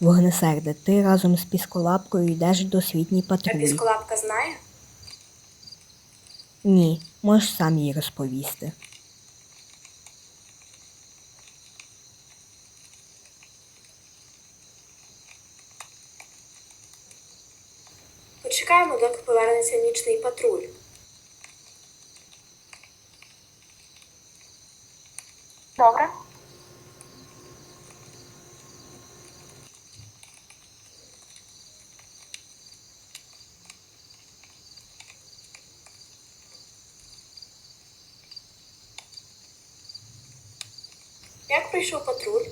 Вогнесерде, ти разом з пісколапкою йдеш до світній А пісколапка знає? Ні, можеш сам їй розповісти. Почекаємо, доки повернеться нічний патруль. Добре. Як прийшов патруль?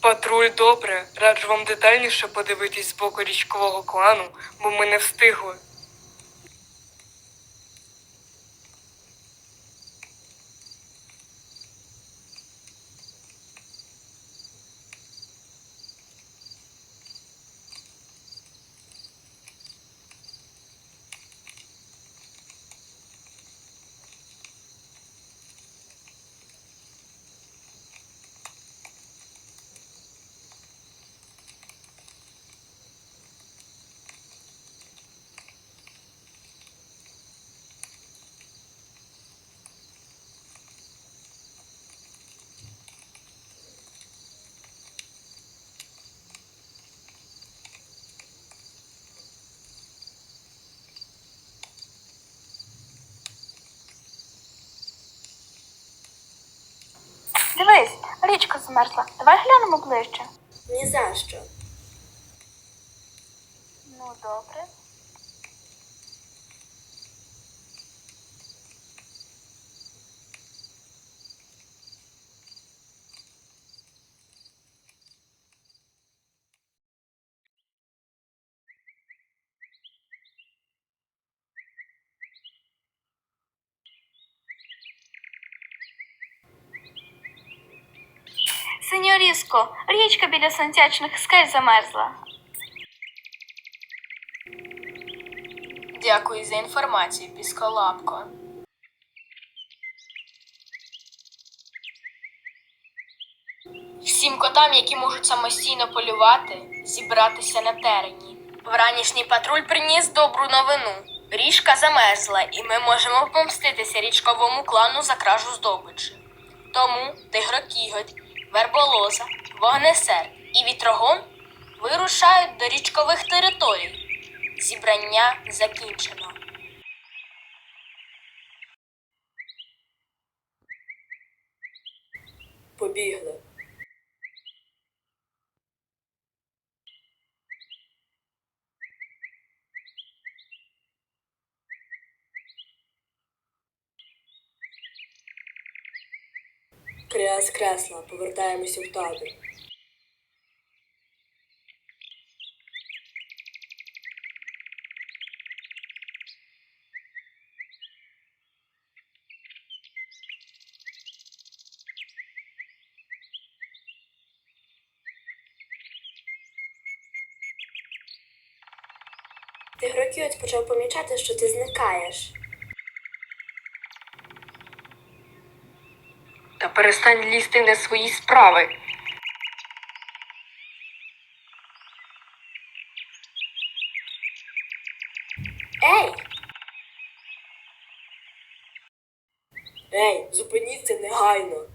Патруль добре. Раджу вам детальніше подивитись з боку річкового клану, бо ми не встигли. Дивись, річка замерзла. Давай глянемо ближче. Ні за що. Ну, добре. Сеньоріско, річка біля сонцячних скель замерзла. Дякую за інформацію, пісколапко. Всім котам, які можуть самостійно полювати, зібратися на терені. Вранішній патруль приніс добру новину. Річка замерзла, і ми можемо помститися річковому клану за кражу здобичі. Тому тигрокіготь, верболоза, вогнесер і вітрогон вирушають до річкових територій. Зібрання закінчено. Побігли. Кріас кресла, повертаємося в табір. Тигрокіот почав помічати, що ти зникаєш. Та перестань лізти на свої справи. Ей! Ей, зупиніться негайно.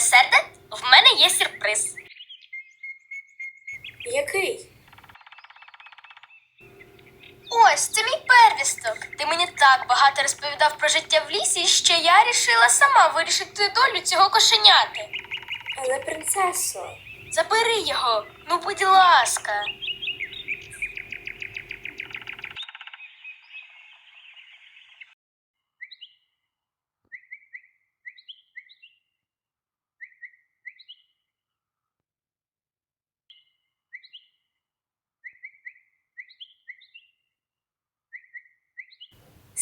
Вогнесерде, в мене є сюрприз. Який? Ось це мій первісток. Ти мені так багато розповідав про життя в лісі, що я рішила сама вирішити долю цього кошеняти. Але принцесо. Забери його, ну будь ласка.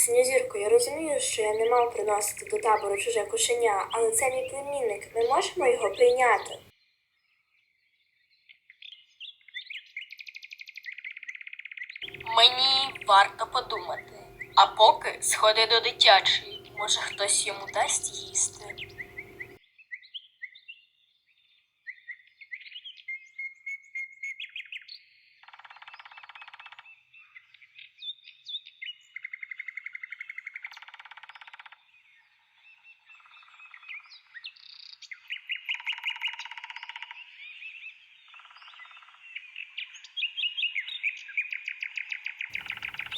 Снізірко, я розумію, що я не мав приносити до табору чуже кошеня, але це мій племінник. Ми можемо його прийняти. Мені варто подумати. А поки сходи до дитячої. Може, хтось йому дасть їсти.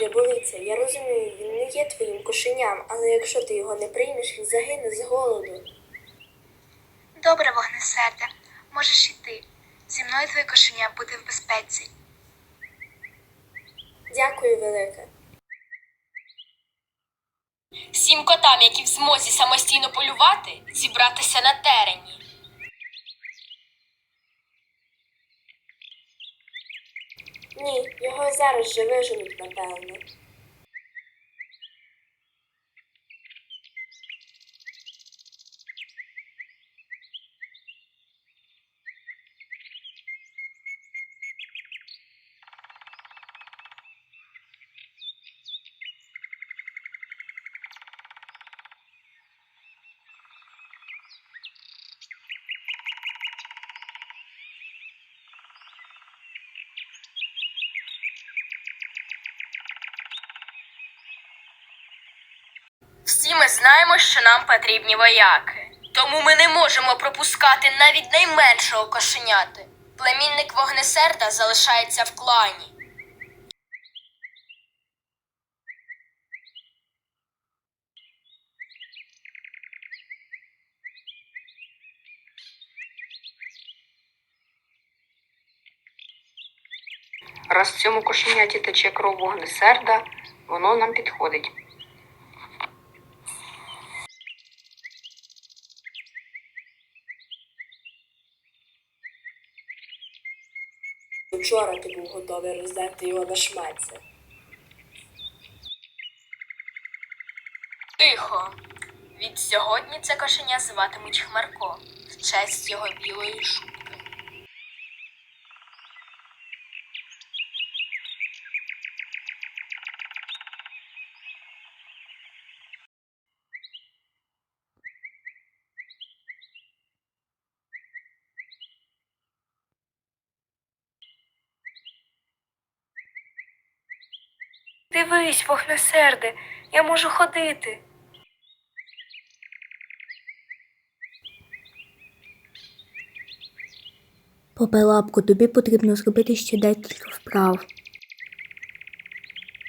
Ряболиця, я розумію, він не є твоїм кошеням, але якщо ти його не приймеш, він загине з голоду. Добре, вогнесерде, можеш іти. Зі мною твоє кошеня буде в безпеці. Дякую, велике. Всім котам, які в змозі самостійно полювати, зібратися на терені. Ні, його зараз же виженуть, напевно. Всі ми знаємо, що нам потрібні вояки. Тому ми не можемо пропускати навіть найменшого кошеняти. Племінник вогнесерда залишається в клані. Раз в цьому кошеняті тече кров вогнесерда, воно нам підходить. Вчора ти був готовий роздати його на шматці. Тихо. Від сьогодні це кошеня зватимуть Хмарко в честь його білої шубки. Дивись, вогнесерде, я можу ходити. Попелапку, тобі потрібно зробити ще декілька вправ.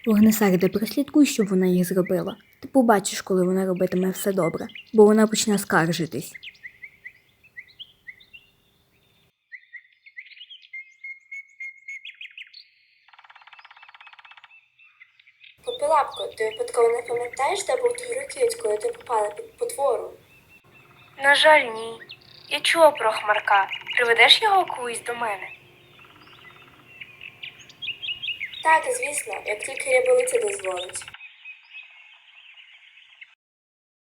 Вогнесерде, прослідкуй, щоб вона їх зробила. Ти побачиш, коли вона робитиме все добре, бо вона почне скаржитись. Попелапко, ти випадково не пам'ятаєш, де був той ракет, коли ти попала під потвору? На жаль, ні. Я чула про хмарка. Приведеш його колись до мене? Так, звісно, як тільки ряболиця дозволить.